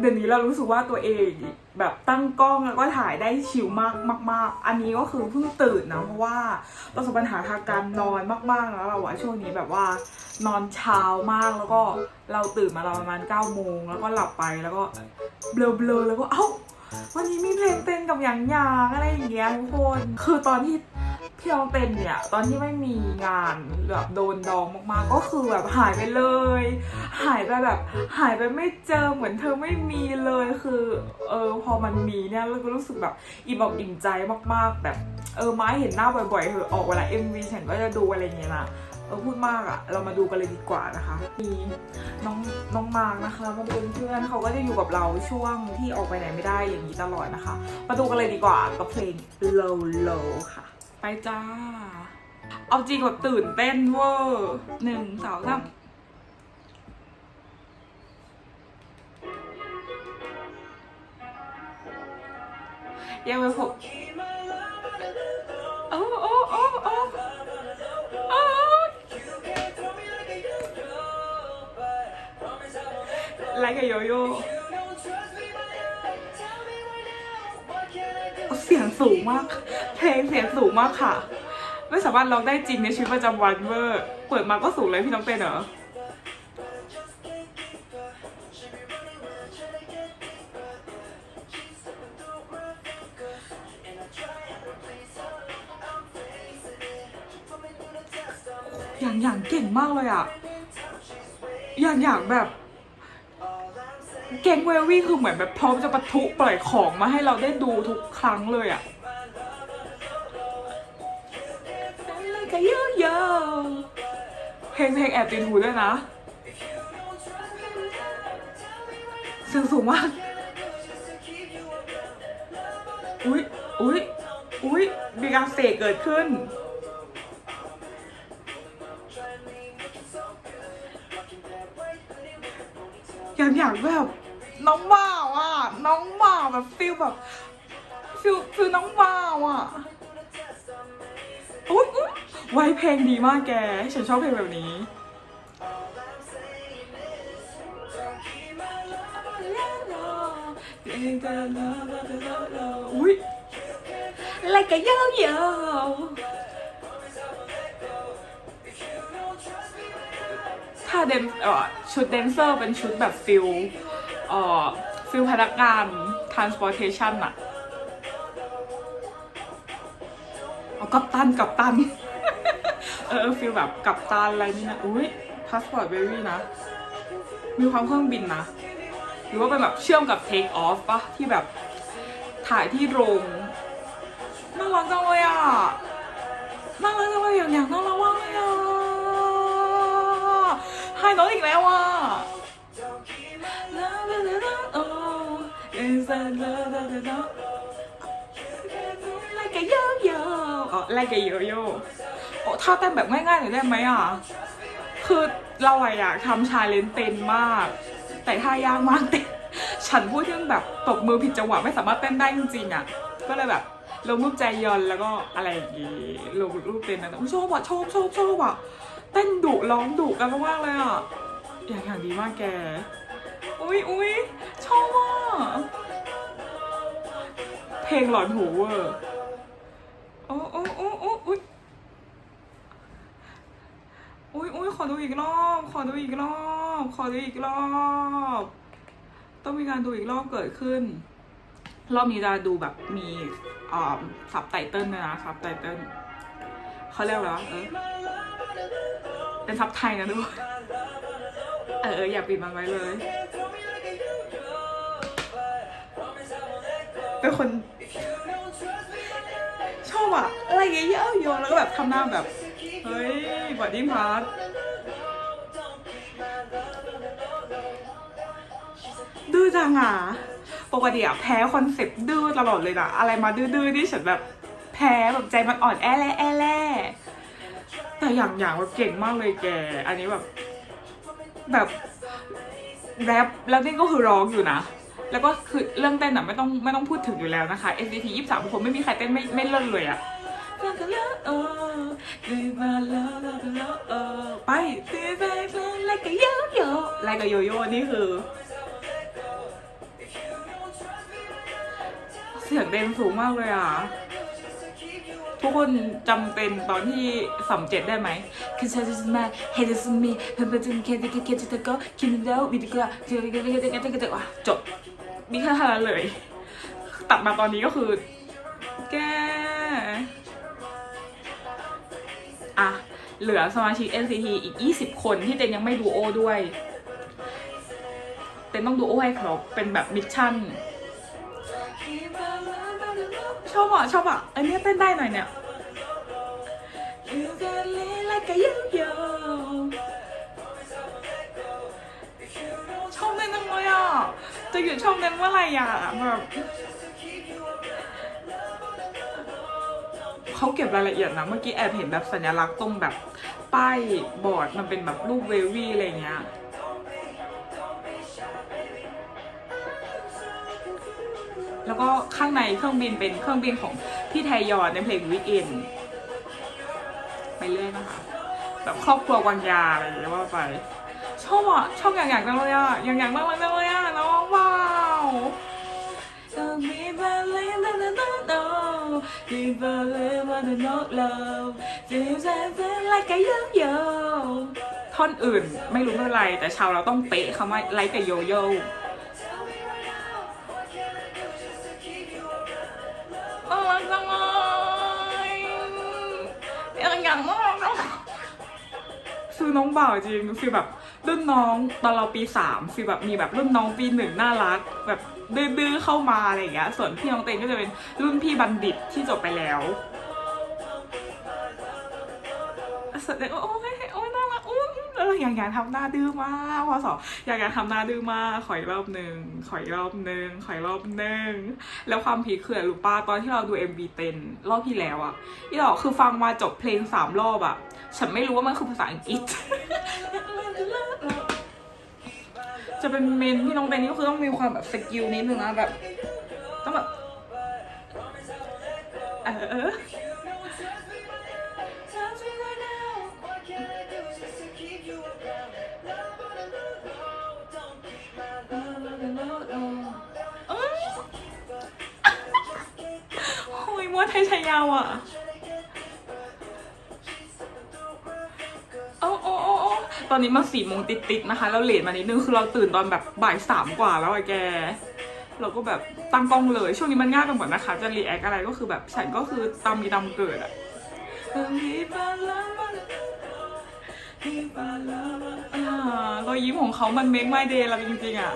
เดี๋ยวนี้เรารู้สึกว่าตัวเองแบบตั้งกล้องแล้วก็ถ่ายได้ชิลมากมาก ๆ อันนี้ก็คือเพิ่งตื่นนะเพราะว่าประสบปัญหาทางการนอนมากๆแล้วเราอะช่วงนี้แบบว่านอนเช้ามากแล้วก็เราตื่นมาเราประมาณ9ก้าโมงแล้วก็หลับไปแล้วก็เบลอๆแล้วก็เอ้าวันนี้มีเพลงเต้นกับหยางยางอะไรอย่างเงี้ยทุกคนคือตอนที่พี่น้องเต้นเนี่ยตอนที่ไม่มีงานแบบโดนดองมากๆ ก็คือแบบหายไปเลย หายไปแบบ หายไปไม่เจอเหมือนเธอไม่มีเลยคือเออพอมันมีเนี่ยเราก็รู้สึกแบบอิ่มอกอิ่มใจมากๆ แบบเออไม้เห็นหน้าบ่อยๆเหอออกเวลา MV ฉันก็จะดูอะไรอย่างเงี้ยนะเออพูดมากอะเรามาดูกันเลยดีกว่านะคะมีน้องน้องมากนะคะมาเป็นเพื่อนเขาก็จะอยู่กับเราช่วงที่ออกไปไหนไม่ได้อย่างนี้ตลอดนะคะ มาดูกันเลยดีกว่ากับเพลง low low ค่ะ ไปจ้า เอาจริงแบบตื่นเต้นเวอร์หนึ่งสองสาม ยังไม่พบโอ้โอ้โอ้โอ้โอ้ไลค์กับโยโย่เสียงสูงมาก เพลงเสียงสูงมากค่ะ ไม่สามารถร้องได้จริงในชีวิตประจำวันเวอร์ เปิดมาก็สูงเลยพี่น้องเต้นเหรอ อย่างอย่างเก่งมากเลยอะอย่างอย่างแบบเก่งเวลวี่คือเหมือนแบบพร้อมจะปะทุปล่อยของมาให้เราได้ดูทุกครั้งเลยอะเพลงเพลงแอบติดหูด้วยนะเสียงสูงมาก อุ๊ยอุ๊ยอุ๊ยมีการเสกเกิดขึ้น ย่างอย่างแบบน้องบ่าวอะ น้องบ่าวแบบฟิลแบบฟิลฟิลน้องบ่าวอะอุ๊ยอุ๊ยไว้เพลงดีมากแก ฉันชอบเพลงแบบนี้อุ๊ยอะไรกันเยอะ เดนเอ่อชุดแดนเซอร์เป็นชุดแบบฟิลเอ่อฟิลพนักงาน transportation อะเอากัปตันกัปตัน เออฟิลแบบกัปตันอะไรนี่นะ อุ้ยพาสปอร์ตเบบี้นะ มีความเครื่องบินนะ หรือว่าเป็นแบบเชื่อมกับ take off ปะที่แบบถ่ายที่โรงน่ารักจังเลยอะน่ารักจังเลยอย่างอย่างน่ารักมากเลยอะ ให้น้องอีกแล้วอะไล่กันโยโย่อ๋อไล่กันโยโย่โอ้ท่าเต้นแบบง่ายๆหน่อยได้ไหมอะ คือเราอะอยากทำชาเลนจ์เต้นมาก แต่ท่ายากมากเต้นฉันพูดถึงแบบตบมือผิดจังหวะไม่สามารถเต้นได้จริงๆอะ ก็เลยแบบลงรูปใจยอนแล้วก็อะไรอย่างงี้ลงรูปเต้นนะอุ๊ยชอบอะชอบชอบชอบอะ เต้นดุร้องดุกันมากเลยอะ อย่างอย่างดีมากแก อุ้ยอุ้ยชอบอะเพลงหลอนหูเวอร์โอ้โอ้โอ้โอ้อุ้ยอุ้ยอุ้ยขอดูอีกรอบ ขอดูอีกรอบ ขอดูอีกรอบ ต้องมีการดูอีกรอบเกิดขึ้น รอบนี้จะดูแบบมีอ่าซับไตเติลด้วยนะซับไตเติลเขาเรียกอะไรวะเออ เป็นซับไทยนะทุกคนเอออย่าปิดมันไว้เลย เป็นคน ชอบอะอะไรเงี้ยเยอะโยนแล้วก็แบบทำหน้าแบบ เฮ้ยบอดี้พาร์ทดื้อจังอะปกติอะแพ้คอนเซ็ปต์ดื้อตลอดเลยนะอะไรมาดื้อๆนี่ฉันแบบแพ้แบบใจมันอ่อนแอแล่แอแล่ แต่อย่างอย่างแบบเก่งมากเลยแก อันนี้แบบ แบบแรปแล้วนี่ก็คือร้องอยู่นะ แล้วก็คือเรื่องเต้นอะไม่ต้องไม่ต้องพูดถึงอยู่แล้วนะคะ NCT 23คนไม่มีใครเต้นไม่ไม่เลิศเลยอะไปไล่กับโยโย่ไล่กับโยโย่นี่คือสียงเดนสูงมากเลยอะ ทุกคนจำเป็นตอนที่สำเจ็ดได้ไหมคือฉันจะมาเฮดสมีเพิ่มเติมแค่ที่แค่ที่ตะก็คิดแล้ววิดีโอจะจะจะจะจะจะจบมีแค่เท่านั้นเลย ตัดมาตอนนี้ก็คือ แกอะเหลือสมาชิก NCT อีก 20 คนที่เต็นยังไม่ดูโอด้วย เต็นต้องดูโอให้ครบเป็นแบบมิชชั่น ชอบอะชอบอะอันนี้เต้นได้หน่อยเนี่ย You can live like a yo-yo ชอบเต้นจังเลยอะจะหยุดชอบเต้นเมื่อไหร่อะแบบเขาเก็บรายละเอียดนะเมื่อกี้แอบเห็นแบบสัญลักษณ์ตรงแบบป้ายบอร์ดมันเป็นแบบรูปเววี่อะไรเงี้ย แล้วก็ข้างในเครื่องบินเป็นเครื่องบินของพี่ไทยอนในเพลงวิกเอนไปเรื่อยนะคะแบบครอบครัววังยาอะไรอย่างเงี้ยว่าไปชอบอะชอบอย่างอย่างจังเลยอะอย่างอย่างมากเลยจังเลยอะน้องว้าว like ท่อนอื่นไม่รู้ไม่เป็นไรแต่ชาวเราต้องเป๊ะคำว่าไลค์กับโยโย่ น้องบ่าวจริงฟีลแบบรุ่นน้องตอนเราปีสามฟีลแบบมีแบบรุ่นน้องปีหนึ่งน่ารัก แบบดื้อๆเข้ามาอะไรอย่างเงี้ยส่วนพี่น้องเตนก็จะเป็นรุ่นพี่บัณฑิตที่จบไปแล้วแสดงว่าโอ้ยโอ้ยน่ารักอุ้ยเอย่างอยางทำหน้าดื้อมากพอสออยางอยางทำหน้าดื้อมากขออีกรอบหนึ่งขออีกรอบหนึ่งขออีกรอบหนึ่งแล้วความพีคคืออะไรรู้ป้าตอนที่เราดู MV เต็นรอบที่แล้วอะที่เราคือฟังมาจบเพลงสามรอบอะฉันไม่รู้ว่ามันคือภาษาอังกฤษจะเป็นเมนที่น้องเบนนี่ก็คือต้องมีความแบบสกิลนิดนึงนะแบบต้องแบบเออ โอ้ยมัวไทยชายาวอะโอ้โอ้โอ้โอ้ตอนนี้มาสี่โมงติดๆนะคะ แล้วเลทมานิดนึงคือเราตื่นตอนแบบบ่ายสามกว่าแล้วอะแก เราก็แบบตั้งกล้องเลย ช่วงนี้มันง่ายไปหมดนะคะ จะรีแอคอะไรก็คือแบบฉันก็คือตามมีตามเกิดอะอ่ารอยยิ้มของเขามันเมคไม่เดย์เราจริงๆอะ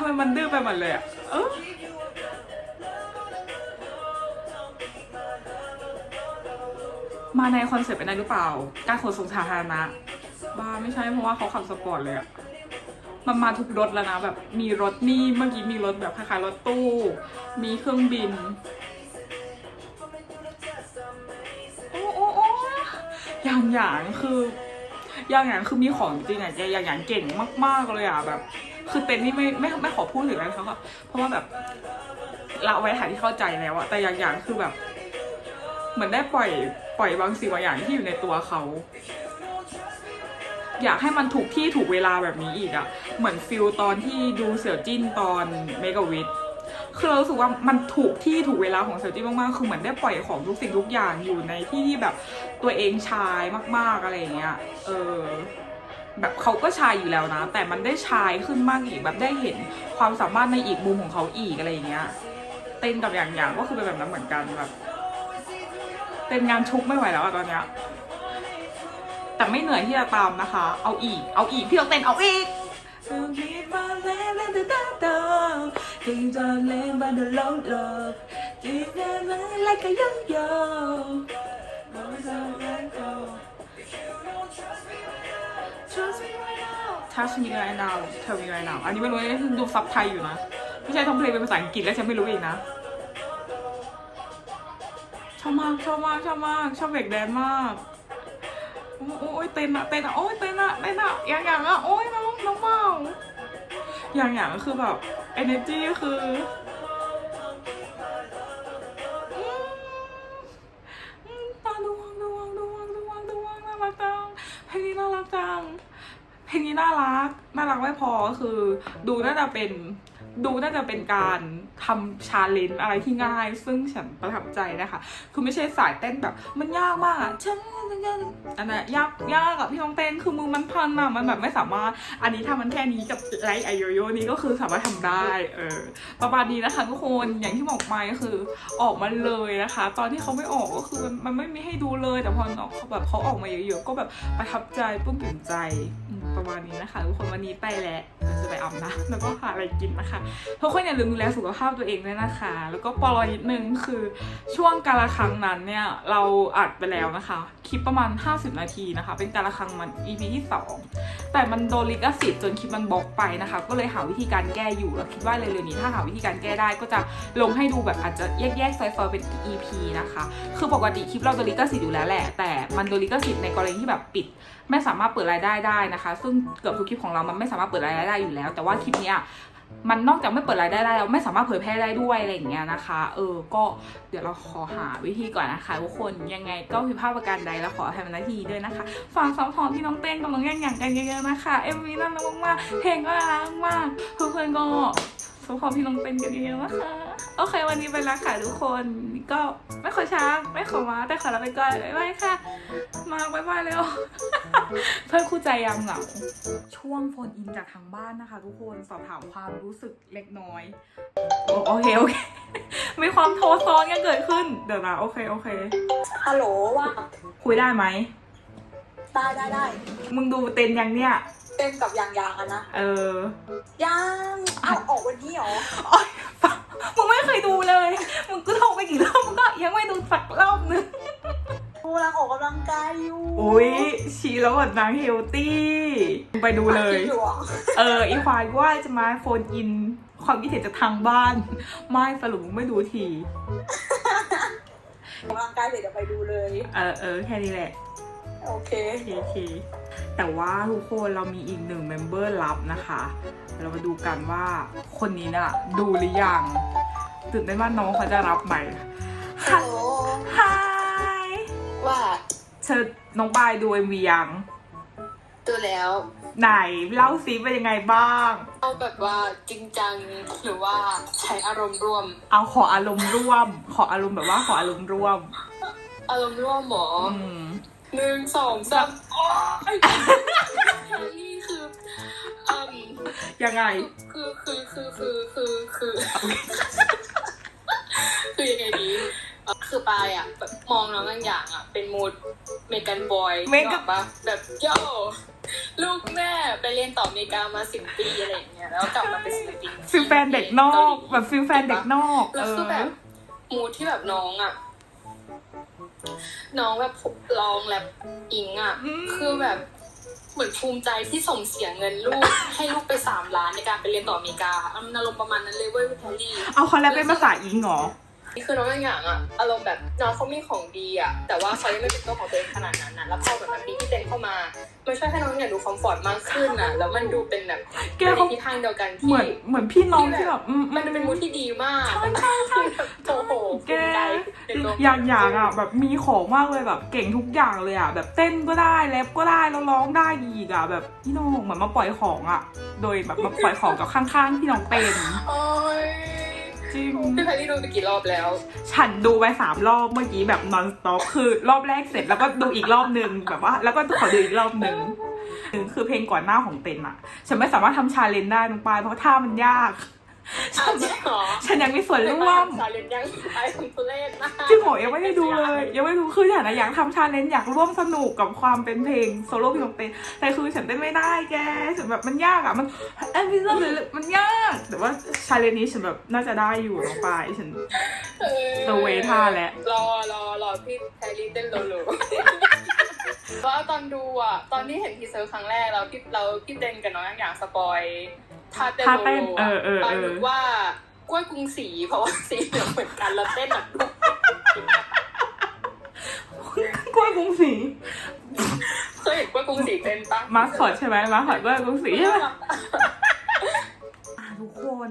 ำไมมันดื้อไปหมดเลยอะเออมาในคอนเซ็ปต์เป็นอะไรหรือเปล่า การขนส่งสาธารณะบ้าไม่ใช่เพราะว่าเขาขับสปอร์ตเลยอะมันมาทุกรถแล้วนะแบบมีรถนี่เมื่อกี้มีรถแบบคล้ายๆรถตู้ มีเครื่องบิน โอ้โอ้โอ้อย่างอย่างคือ อย่างอย่างคือมีของจริงอะอย่างอย่างเก่งมากๆเลยอะแบบ คือเต็นนี่ไม่ไม่ไม่ขอพูดถึงอะไรเขาอะเพราะว่าแบบละไว้ถ่ายที่เข้าใจแล้วอะแต่อย่างอย่างคือแบบ เหมือนได้ปล่อยปล่อยบางสิ่งบางอย่างที่อยู่ในตัวเขาอยากให้มันถูกที่ถูกเวลาแบบนี้อีกอะเหมือนฟิลตอนที่ดูเสี่ยวจิ้นตอนเมกะวิทคือเรารู้สึกว่ามันถูกที่ถูกเวลาของเสี่ยวจิ้นมากๆ คือเหมือนได้ปล่อยของทุกสิ่งทุกอย่างอยู่ในที่ที่แบบตัวเองชายมาก ๆอะไรเงี้ย เออ แบบเขาก็ชายอยู่แล้วนะ แต่มันได้ชายขึ้นมากอีกแบบได้เห็นความสามารถในอีกมุมของเขาอีกอะไรอย่างเงี้ย เต้นกับอย่างอย่างก็คือเป็นแบบนั้นเหมือนกันแบบเป็นงานชุกไม่ไหวแล้วอะตอนเนี้ยแต่ไม่เหนื่อยที่จะตามนะคะ เอาอีก เอาอีก พี่ต้องเต้นเอาอีก like a yo-yo Touch me right now Tell me right now อันนี้ไม่รู้นะดูซับไทยอยู่นะ ไม่ใช่ทั้งเพลงเป็นภาษาอังกฤษแล้วฉันไม่รู้อีกนะ ชอบมากชอบมากชอบมากชอบเบรกแดนมากโอ้โอ้ยเต้นอะเต้นอะโอ้ยเต้นอะเต้นอะอย่างอย่างอะโอ้ยน้องน้องเมาอย่างอย่างก็คือแบบ energy คือ จังเพลงนี้น่ารักจัง เพลงนี้น่ารัก น่ารักไม่พอก็คือ ดูน่าจะเป็น ดูน่าจะเป็นการทำชาเลนจ์อะไรที่ง่าย ซึ่งฉันประทับใจนะคะ คือไม่ใช่สายเต้นแบบมันยากมากฉันอันนั้นยากยากอะพี่น้องเต้นคือมือมันพันอะมันแบบไม่สามารถ อันนี้ถ้ามันแค่นี้กับไลท์ไอโยโย่นี้ก็คือสามารถทำได้เออประมาณนี้นะคะทุกคนอย่างที่บอกไปก็คือออกมาเลยนะคะ ตอนที่เขาไม่ออกก็คือมันไม่มีให้ดูเลยแต่พอเขาแบบเขาออกมาเยอะๆก็แบบประทับใจปลื้มปิ่มใจประมาณนี้นะคะทุกคนวันนี้ไปแล้วเราจะไปอาบน้ำแล้วก็หาอะไรกินนะคะทุกคนอย่าลืมดูแลสุขภาพตัวเองด้วยนะคะ แล้วก็ปลอยนิดนึงคือช่วงการละครั้งนั้นเนี่ยเราอัดไปแล้วนะคะ คลิปประมาณ 50 นาทีนะคะ เป็นการละครั้งมัน EP ที่สองแต่มันโดนลิขสิทธิ์จนคลิปมันบล็อกไปนะคะ ก็เลยหาวิธีการแก้อยู่แล้วคิดว่าเร็วๆนี้ถ้าหาวิธีการแก้ได้ก็จะลงให้ดูแบบอาจจะแยกๆซอยๆเป็น EP นะคะ คือปกติคลิปเราโดนลิขสิทธิ์อยู่แล้วแหละ แต่มันโดนลิขสิทธิ์ในกรณีที่แบบปิด ไม่สามารถเปิดรายได้ได้นะคะ ซึ่งเกือบทุกคลิปของเรามันไม่สามารถเปิดรายได้ได้อยู่แล้ว แต่ว่าคลิปเนี้ย มันนอกจากไม่เปิดรายได้ได้แล้วไม่สามารถเผยแพร่ได้ด้วยอะไรอย่างเงี้ยนะคะ เออ ก็เดี๋ยวเราขอหาวิธีก่อนนะคะทุกคน ยังไงก็ผิดพลาดประการใดแล้วขออภัยมาณทีด้วยนะคะ ฟังซัพพองที่น้องเต้นกับน้องแย่งอย่างกันเยอะๆนะคะ เอ็มวีน่ารักมากๆเพลงก็น่ารักมากเพื่อนๆก็ พพอร์ตพี่น้องเต้นกันเยอะๆนะคะโอเค วันนี้ไปแล้วค่ะทุกคนก็ไม่ขอช้าไม่ขอมาแต่ขอลาไปก่อนบ๊ายบายค่ะ มาบ๊ายบายเร็วเพื่อนคู่ใจยามเหงาช่วงโฟนอินจากทางบ้านนะคะ ทุกคนสอบถามความรู้สึกเล็กน้อยโอโอเคโอเคมีความโทรซ้อนกันเกิดขึ้นเดี๋ยวนะโอเคโอเคฮัลโหลว่าคุยได้ไหมได้ได้ได้มึงดูเต็นยังเนี่ย เต้นกับยางยางอะนะ เออยังเอาออกวันนี้เหรอโอ๊ยฟังมึงไม่เคยดูเลย มึงก็โทรไปกี่รอบมึงก็ยังไม่ดูสักรอบนึงกูกำลังออกกำลังกายอยู่อุ้ยชีแล้วแบบนางเฮลตี้มึงไปดูเลยคิดอยู่อะเออ อีควายว่าจะมาโฟนอิน ความคิดเห็นจากทางบ้าน ไม่สรุปมึงไม่ดูทีออกกำลังกายเสร็จเดี๋ยวไปดูเลย เออเออแค่นี้แหละ โอเคโอเคโอเค แต่ว่าทุกคนเรามีอีกหนึ่งเมมเบอร์ลับนะคะ เรามาดูกันว่าคนนี้น่ะ ดูหรือยังตื่นเต้นว่าน้องเขาจะรับไหมฮัลโหลฮายว่าเชิญน้องปายดูเอ็มวียังตัวแล้ว ไหนเล่าซิเป็นยังไงบ้างเอาแบบว่าจริงจังหรือว่าใช้อารมณ์ร่วม เอาขออารมณ์ร่วม ขออารมณ์แบบว่าขออารมณ์ร่วม อารมณ์ร่วมหมออืม หนึ่งสองสามโอ๊ยนี่คืออืมยังไง คือคือคือคือคือคือคือยังไงดีเอ่อคือปายอะแบบมองน้องบางอย่างอะ เป็นมูดเมกันบอย Megan ปะแบบโย่ลูกแม่ไปเรียนต่ออเมริกามาสิบปีอะไรอย่างเงี้ยแล้วกลับมาเป็นศิลปินฟิลแฟนเด็กนอก แบบฟิลแฟนเด็กนอกแล้วเอคือแบอบมูดที่แบบน้องอะ น้องแบบร้องแรปอิงอะอืมคือแบบเหมือนภูมิใจที่ส่งเสียเงินลูก ให้ลูกไปสามล้านในการไปเรียนต่ออเมริกาอารมณ์ประมาณนั้นเลยเว้ยพี่แพรรี่เอาคอลแลบเป็นภาษาอิงเหรอนี่ คือน้องอย่างอย่างอะอารมณ์แบบน้องเขามีของดีอะแต่ว่าเขายังไม่เป็นตัวของตัวเองขนาดนั้นนะแล้วพอแบบมันมีพี่เต้นเข้ามามันช่วยให้น้องอย่างดูคอมฟอร์ตมากขึ้นอะแล้วมันดูเป็นแบบแกในเขาทิศทางเดียวกันเหที่มือนเหมือนพี่น้องที่แบบอืมมันเป็นมูดที่ดีมากใช่ใช่ใช่โอ้โหแกภูมิใจในตัวอย่างอย่างอะแบบมีของมากเลยแบบเก่งทุกอย่างเลยอะแบบเต้นก็ได้แรปก็ได้แล้วร้องได้อีกอะแบบพี่น้องเหมือนมาปล่อยของอะโดยแบบมาปล่อยของกับข้างๆพี่น้องเป็นโอ้ย จริง พี่แพรรี่ดูไปกี่รอบแล้ว ฉันดูไปสามรอบเมื่อกี้แบบ non stop คือรอบแรกเสร็จแล้วก็ดูอีกรอบหนึ่งแบบว่า แล้วก็ขอดูอีกรอบหนึ่งหนึ่งคือเพลงก่อนหน้าของเต็นอะฉันไม่สามารถทำชาเลนจ์ได้น้องปายเพราะท่ามันยาก อ้าวจริงเหรอฉันยังมีส่วนร่วมสาเลนยังไปของตัวเลขนะจริงเหรอยังไม่ได้ดูเลย ยังไม่ดูคือฉันอะอยากทำชาเลนจ์อยากร่วมสนุกกับความเป็นเพลงโซโล่พี่น้องเต้นแต่คือฉันเต้นไม่ได้แกฉันแบบมันยากอะมันเอ้ยพี่เรื่องมันยาก แต่ว่าชาเลนจ์นี้ฉันแบบน่าจะได้อยู่น้องปายฉันเออตัวเวท่าแล้วรอรอรอพี่แพรรี่เต้นโลโลว่าตอนดูอะตอนที่เห็นทีเซอร์ครั้งแรกเราพี่เราพี่เต้นกับน้องอย่างสปอย ท่าเต้นท่าโลเต้นโลเออเออปาเออ นึกว่ากล้วยกรุงศรีเพราะว่าสีเหลืองเหมือนกันแล้วเต้นแบบลูกกล้วยกรุงศรีเคยเห็นกล้วยกรุงศรีเต้นปะมาสคอตใช่ไหมมาสคอตกล้วยกรุงศรีใช่ไหม อะทุกคน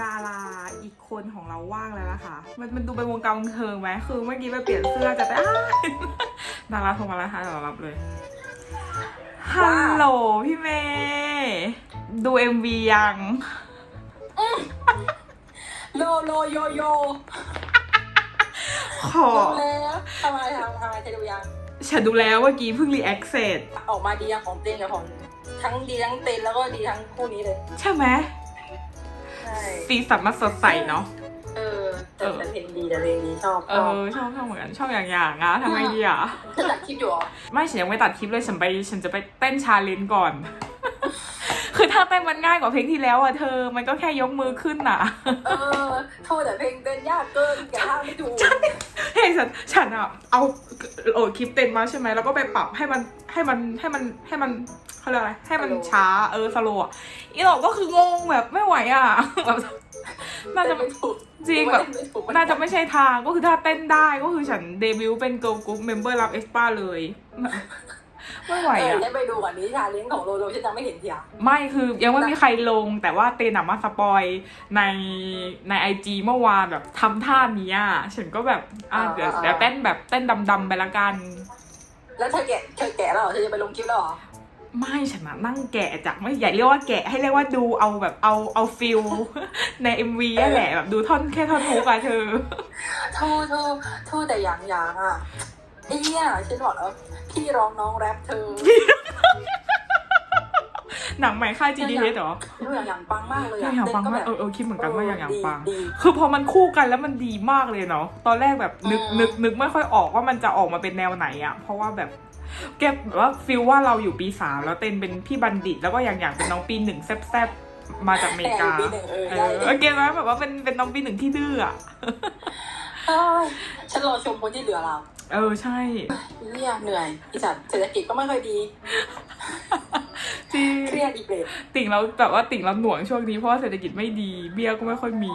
ดาราอีกคนของเราว่างแล้วนะคะมันมันดูเป็นวงการบันเทิงไหมคือเมื่อกี้ไปเปลี่ยนเสื้อจะแต่อ้ายดาราโทรมาแล้วค่ะเดี๋ยวเรารับเลยฮัลโหลพี่เมย์ ดู MV ยังโลโลโยโยขอดูแล้วทำไมทำทำไมเธอดูยังฉันดูแล้วเมื่อกี้เพิ่งรีแอคเสร็จออกมาดีทั้งของเต้นกับของทั้งดีทั้งเต้นแล้วก็ดีทั้งคู่นี้เลย ใช่ไหมใช่สีสันมันสดใสเนาะเออแต่แต่เพลงดีแต่เพลงดีชอบเอชอบอชอบชอบเหมือนกันชอบอย่างอย่างๆอะทำไงดีอะเธอตัดคลิปอยู่เหรอไม่ฉันยังไม่ตัดคลิปเลยฉันไป ฉันจะไปเต้นชาเลนจ์ก่อนคือถ้าเต้นมันง่ายกว่าเพลงที่แล้วอะเธอ มันก็แค่ยกมือขึ้นอะเออโทษแต่เพลงเต้นยากเกินแกท่าไม่ถูกเฮ้ยฉันฉันอะเอาโหลดคลิปเต้นมาใช่ไหมแล้วก็ไปปรับให้มันให้มันให้มันให้มันเขาเรียกอะไรให้มันช้าเออสโลว์อะอีหลอกก็คืองงแบบไม่ไหวอะแบบน่าจะเต้นไม่ถูกจริงแบบเต้นไม่ถูกน่าจะไม่ใช่ทางก็คือถ้าเต้นได้ก็คือฉันเดบิวต์เป็นเกิร์ลกรุ๊ปเมมเบอร์รับเอสปาเลย ไม่ไหวเอออะได้ไปดูก่อนนี้ชาเลนจ์ของโลโลฉันยังไม่เห็นเทียไม่คือยังไม่มีใครลง แต่ว่าเตนอะมาสปอยในในไอจีเมื่อวานแบบทำท่านี้อะฉันก็แบบอะเดี๋ยวเดี๋ยวเต้นแบบเต้นดำๆไปละกัน แล้วเธอแกะเธอแกะแล้วเหรอเธอจะไปลงคลิปแล้วเหรอไม่ฉันอะนั่งแกะจากไม่อย่าเรียกว่าแกะให้เรียกว่าดูเอาแบบเอาเอาฟิล ใน MV นั่นแหละแบบดูท่อนแค่ท่อนฮุกอะเธอโทษโทษโทษแต่อย่างอย่างอะ ไอ้เนี่ยฉันบอกแล้วพี่ร้องน้องแรปเธอหนังใหม่ค่าย GDH เหรอดูอย่างอย่างปังมากเลยออะย่างปังต้นมากแบบเออเออคิดเหมือนกันว่าอย่างอย่างปังดีคือพอมันคู่กันแล้วมันดีมากเลยเนาะตอนแรกแบบนึกอืมนึกนึกไม่ค่อยออกว่ามันจะออกมาเป็นแนวไหนอะเพราะว่าแบบแกแบบว่าฟิลว่าเราอยู่ปีสามแล้วเต้นเป็นพี่บัณฑิต แล้วก็อย่างอย่างเป็นน้องปีหนึ่งแซบๆมาจากอเมริกาแต่ปีหนึ่งเออเอได้อโอเคไหมแบบว่าเป็นเป็นน้องปีหนึ่งที่ดื้ออะเอ้ยฉันรอชมคนที่เหลือเรา เออใช่ เนี่ยเหนื่อยอีสัตว์เศรษฐกิจก็ไม่ค่อยดีจริงเครียดอีกเลยติ่งเราแบบว่าติ่งเราหน่วงช่วงนี้เพราะว่าเศรษฐกิจไม่ดี เบี้ยก็ไม่ค่อยมี